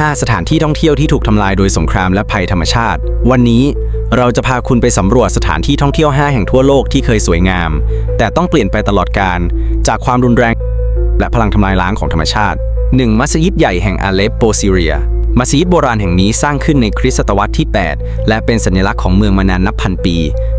5 สถานที่ท่องเที่ยวที่ถูกทำลายโดยสงครามและภัยธรรมชาติ วันนี้เราจะพาคุณไปสำรวจสถานที่ท่องเที่ยว 5 แห่งทั่วโลกที่เคยสวยงาม แต่ต้องเปลี่ยนไปตลอดการจากความรุนแรง และพลังทำลายล้างของธรรมชาติ 1. มัสยิดใหญ่แห่งอาเลปโปซีเรีย มัสยิดโบราณแห่งนี้สร้างขึ้นในคริสตศตวรรษที่ 8 และเป็นสัญลักษณ์ของเมืองมานานนับพันปี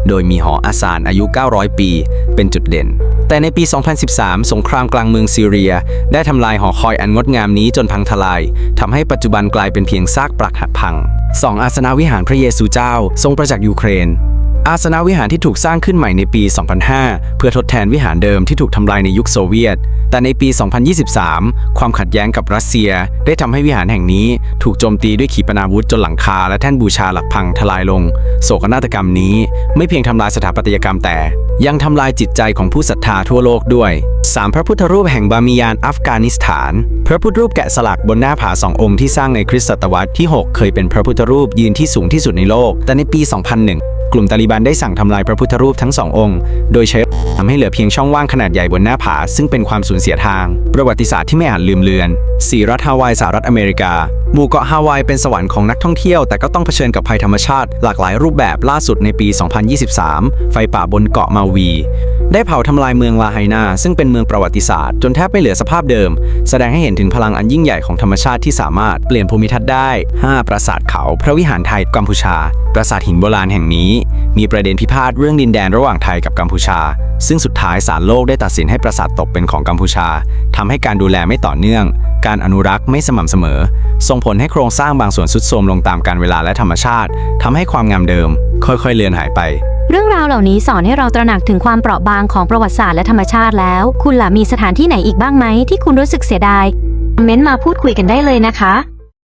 โดยมีหออาซานอายุ 900 ปี เป็นจุดเด่น แต่ในปี 2013 สงครามกลางเมืองซีเรีย ได้ทำลายหอคอยอันงดงามนี้จนพังทลายทำให้ปัจจุบันกลายเป็นเพียงซากปรักหักพัง 2. อาสนาวิหารพระเยซูเจ้า ทรงประจักษ์ยูเครน อาสนาวิหารที่ถูกสร้างขึ้นใหม่ในปี 2005 เพื่อทดแทนวิหารเดิมที่ถูกทำลายในยุคโซเวียต แต่ในปี 2023 ความขัดแย้งกับรัสเซีย ได้ทำให้วิหารแห่งนี้ถูกโจมตีด้วยขีปนาวุธจนหลังคา และแท่นบูชาหลักพังทลายลง โศกนาฏกรรมนี้ไม่เพียงทำลายสถาปัตยกรรมแต่ ยังทำลายจิตใจของผู้ศรัทธาทั่วโลกด้วย 3. พระพุทธรูปแห่งบามิยานอัฟกานิสถาน พระพุทธรูปแกะสลักบนหน้าผาสององค์ที่สร้างในคริสตศตวรรษที่ 6 เคยเป็นพระพุทธรูปยืนที่สูงที่สุดในโลก แต่ในปี 2001 กลุ่มตาลิบันได้สั่งทำลายพระพุทธรูปทั้งสององค์ โดยใช้ ทำให้เหลือเพียงช่องว่างขนาดใหญ่บนหน้าผา ซึ่งเป็นความสูญเสียทาง ประวัติศาสตร์ที่ไม่อาจลืมเลือน4รัฐฮาวายสหรัฐอเมริกา หมู่เกาะฮาวายเป็นสวรรค์ของนักท่องเที่ยว แต่ก็ต้องเผชิญกับภัยธรรมชาติ หลากหลายรูปแบบล่าสุดในปี 2023 ไฟป่าบนเกาะมาวี ได้เผาทำลายเมืองลาไฮนา ซึ่งเป็นเมืองประวัติศาสตร์ จนแทบไม่เหลือสภาพเดิม แสดงให้เห็นถึงพลังอันยิ่งใหญ่ของธรรมชาติที่สามารถเปลี่ยนภูมิทัศน์ได้ 5 ปราสาทเขา พระวิหารไทยกัมพูชา ปราสาทหินโบราณแห่งนี้ มีประเด็นพิพาทเรื่องดินแดนระหว่างไทยกับกัมพูชาซึ่งสุดท้ายศาลโลกได้ตัดสินให้ปราสาทตกเป็นของกัมพูชาทำให้การดูแลไม่ต่อเนื่อง การอนุรักษ์ไม่สม่ำเสมอ ส่งผลให้โครงสร้างบางส่วนทรุดโทรมลงตามกาลเวลาและธรรมชาติทำให้ความงามเดิม ค่อยๆเลือนหายไป เรื่องราวเหล่านี้สอนให้เราตระหนักถึงความเปราะบางของประวัติศาสตร์และธรรมชาติแล้ว คุณล่ะมีสถานที่ไหนอีกบ้างไหมที่คุณรู้สึกเสียดายคอมเมนต์มาพูดคุยกันได้เลยนะคะ